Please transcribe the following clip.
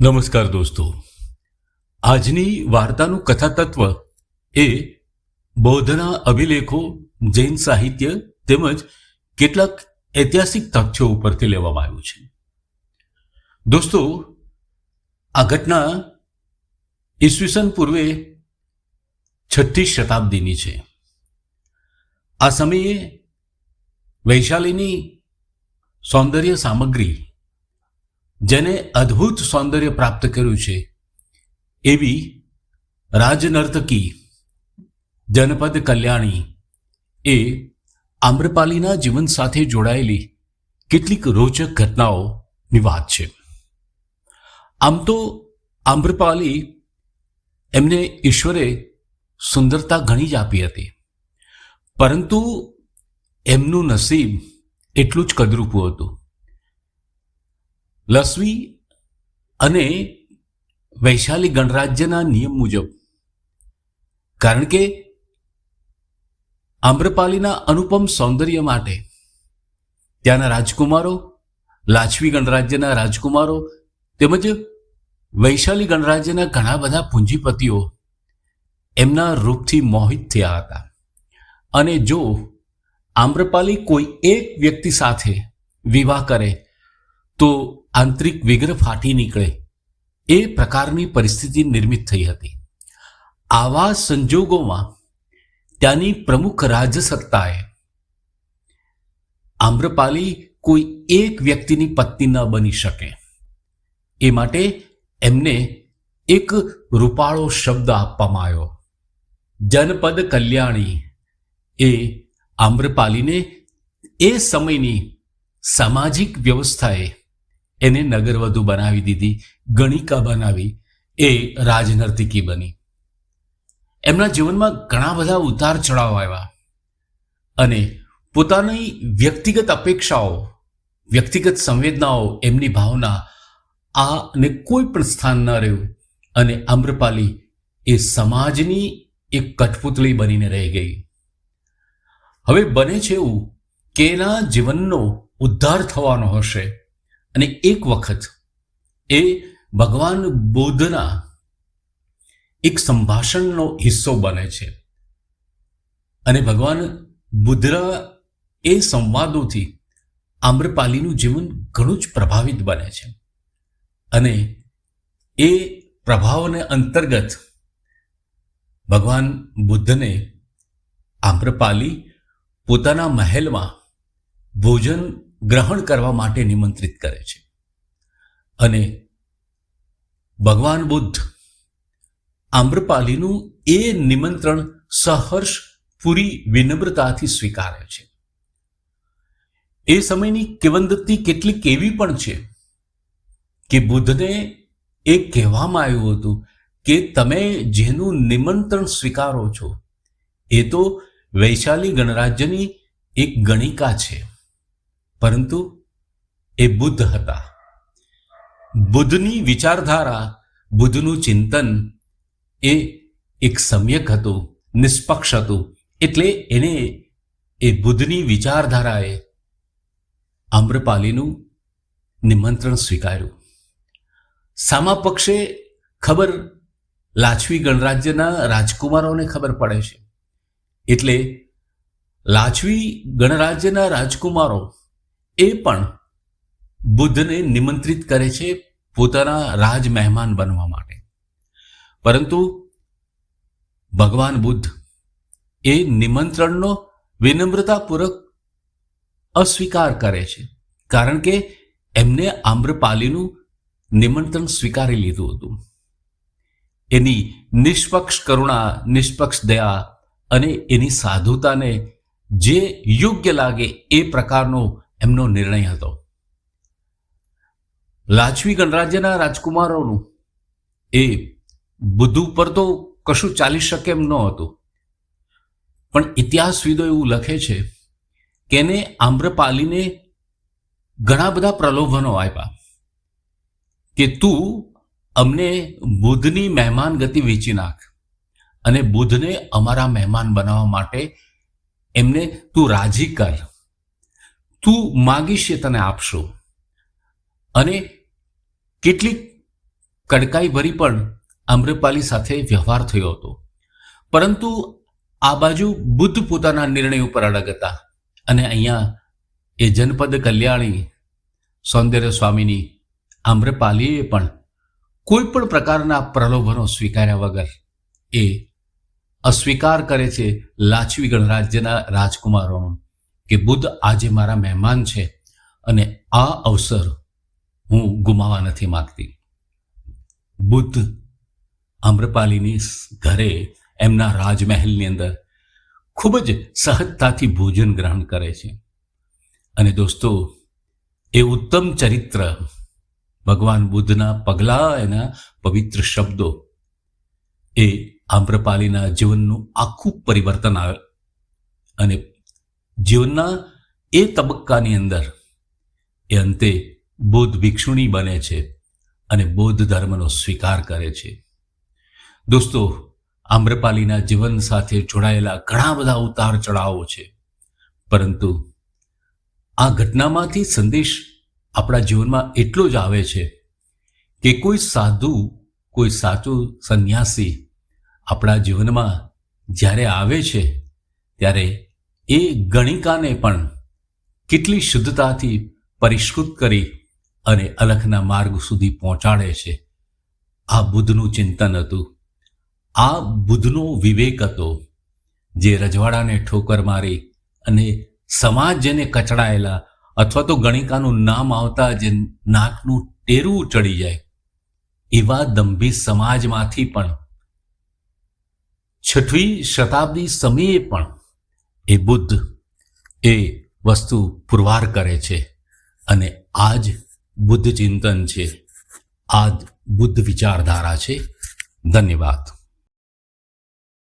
નમસ્કાર દોસ્તો. આજની વાર્તાનું કથા તત્વ એ બૌદ્ધના અભિલેખો, જૈન સાહિત્ય તેમજ કેટલાક ઐતિહાસિક તથ્યો ઉપરથી લેવામાં આવ્યું છે. દોસ્તો, આ ઘટના ઈસવીસન પૂર્વે છઠ્ઠી શતાબ્દીની છે. આ સમયે વૈશાલીની સૌંદર્ય સામગ્રી જેને અદ્ભુત સૌંદર્ય પ્રાપ્ત કર્યું છે, એવી રાજનર્તકી જનપદ કલ્યાણી એ આમ્રપાલીના જીવન સાથે જોડાયેલી કેટલીક રોચક ઘટનાઓની વાત છે. આમ તો આમ્રપાલી એમને ઈશ્વરે સુંદરતા ઘણી જ આપી હતી, પરંતુ એમનું નસીબ એટલું જ કદરૂપું હતું. લસવી અને વૈશાલી ગણરાજ્યના નિયમ મુજબ. કારણ કે આમ્રપાલીના અનુપમ સૌંદર્ય માટે ત્યાંના રાજકુમારો, લાછવી ગણરાજ્યના રાજકુમારો તેમજ વૈશાલી ગણરાજ્યના ઘણા બધા પૂંજીપતિઓ એમના રૂપથી મોહિત થયા હતા. અને જો આમ્રપાલી કોઈ એક વ્યક્તિ સાથે વિવાહ કરે, તો આંતરિક વિગ્રહ ફાટી નીકળે. એ પ્રકારની પરિસ્થિતિ નિર્મિત થઈ હતી. આવા સંજોગોમાં ત્યાંની પ્રમુખ રાજસત્તાએ આમ્રપાલી કોઈ એક વ્યક્તિની પત્ની ન બની શકે. એ માટે એમને એક રૂપાળો શબ્દ આપવામાં આવ્યો. જનપદ કલ્યાણી એ આમ્રપાલીને એ સમયની સામાજિક વ્યવસ્થાએ એને નગરવધુ બનાવી દીધી, ગણિકા બનાવી, એ રાજનર્તિકી બની. એમના જીવનમાં ઘણા બધા ઉતાર ચઢાવ આવ્યા. અને પોતાની વ્યક્તિગત અપેક્ષાઓ, વ્યક્તિગત સંવેદનાઓ, એમની ભાવના આ ને કોઈ પણ સ્થાન ન રહ્યું અને આમ્રપાલી એ સમાજની એક કઠપુતળી બનીને રહી ગઈ. હવે બને છે એવું કે એના જીવનનો ઉદ્ધાર થવાનો હશે. અને એક વખત એ ભગવાન બુદ્ધના એક સંભાષણનો હિસ્સો બને છે. અને ભગવાન બુદ્ધ એ સંવાદોથી આમ્રપાલીનું જીવન ઘણું જ પ્રભાવિત બને છે. અને એ પ્રભાવને અંતર્ગત ભગવાન બુદ્ધને આમ્રપાલી પોતાના મહેલમાં ભોજન ગ્રહણ કરવા માટે નિમંત્રિત કરે છે. અને ભગવાન બુદ્ધ આમ્રપાલીનું એ નિમંત્રણ સહર્ષ પૂરી વિનમ્રતાથી સ્વીકારે છે. એ સમયની કિવંદતી કેટલીક એવી પણ છે કે બુદ્ધને એ કહેવામાં આવ્યું હતું કે તમે જેનું નિમંત્રણ સ્વીકારો છો એ તો વૈશાલી ગણરાજ્યની એક ગણિકા છે. પરંતુ એ બુદ્ધ હતા. બુદ્ધની વિચારધારા, બુદ્ધનું ચિંતન એ એક સમ્યક હતું, નિષ્પક્ષ હતું. એટલે એને એ બુદ્ધની વિચારધારાએ આમ્રપાલીનું નિમંત્રણ સ્વીકાર્યું. સામા પક્ષે ખબર લાછવી ગણરાજ્યના રાજકુમારોને ખબર પડે છે. એટલે લાછવી ગણરાજ્યના રાજકુમારો એ પણ બુદ્ધને નિમંત્રિત કરે છે પોતાના રાજ મહેમાન બનવા માટે. પરંતુ ભગવાન બુદ્ધ એ નિમંત્રણનો વિનમ્રતાપૂર્વક અસ્વીકાર કરે છે. કારણ કે એમને આમ્રપાલીનું નિમંત્રણ સ્વીકારી લીધું હતું. એની નિષ્પક્ષ કરુણા, નિષ્પક્ષ દયા અને એની સાધુતાને જે યોગ્ય લાગે એ પ્રકારનો એમનો નિર્ણય હતો. લાછવી ગણરાજ્યના રાજકુમારોનું એ બુદ્ધ ઉપર તો કશું ચાલી શકે એમ ન હતું. પણ ઇતિહાસવિદો એવું લખે છે કે એને આમ્રપાલીને ઘણા બધા પ્રલોભનો આપ્યા કે તું અમને બુદ્ધની મહેમાન ગતિ વેચી નાખ અને બુદ્ધને અમારા મહેમાન બનાવવા માટે એમને તું રાજી કર. તું માગીશ એ તને આપશો. અને કેટલીક કડકાઈ ભરી પણ આમ્રપાલી સાથે વ્યવહાર થયો હતો. પરંતુ આ બાજુ બુદ્ધ પોતાના નિર્ણય ઉપર અડગ હતા અને અહીંયા એ જનપદ કલ્યાણી સૌંદર્ય સ્વામીની આમ્રપાલીએ પણ કોઈ પણ પ્રકારના પ્રલોભનો સ્વીકાર્યા વગર એ અસ્વીકાર કરે છે લાછવી ગણરાજ્યના રાજકુમારોનો. કે બુદ્ધ આજે મારા મહેમાન છે અને આ અવસર હું ગુમાવા નથી માગતી. બુદ્ધ આમ્રપાલીની ઘરે એમના રાજમહેલની અંદર ખૂબ જ સહજતાથી ભોજન ગ્રહણ કરે છે. અને દોસ્તો, એ ઉત્તમ ચરિત્ર ભગવાન બુદ્ધના પગલા એના પવિત્ર શબ્દો એ આમ્રપાલીના જીવનનું આખું પરિવર્તન આવે, અને જીવનના એ તબક્કાની અંદર એ અંતે બૌદ્ધ ભિક્ષુણી બને છે અને બૌદ્ધ ધર્મનો સ્વીકાર કરે છે. દોસ્તો, આમ્રપાલીના જીવન સાથે જોડાયેલા ઘણા બધા ઉતાર ચઢાવો છે. પરંતુ આ ઘટનામાંથી સંદેશ આપણા જીવનમાં એટલો જ આવે છે કે કોઈ સાધુ, કોઈ સાચો સંન્યાસી આપણા જીવનમાં જ્યારે આવે છે, ત્યારે એ ગણિકાને પણ કેટલી શુદ્ધતાથી પરિષ્કૃત કરી અને અલખના માર્ગ સુધી પહોંચાડે છે. આ બુદ્ધનું ચિંતન હતું. આ બુદ્ધનો વિવેક હતો જે રજવાડાને ઠોકર મારી અને સમાજ જેને કચડાયેલા અથવા તો ગણિકાનું નામ આવતા જે નાકનું ટેરવું ચડી જાય એવા દંભી સમાજમાંથી પણ છઠ્ઠી શતાબ્દી સમયે પણ એ બુદ્ધ એ વસ્તુ પુરવાર કરે છે અને આ જ બુદ્ધ ચિંતન છે. આજ બુદ્ધ વિચારધારા છે. ધન્યવાદ.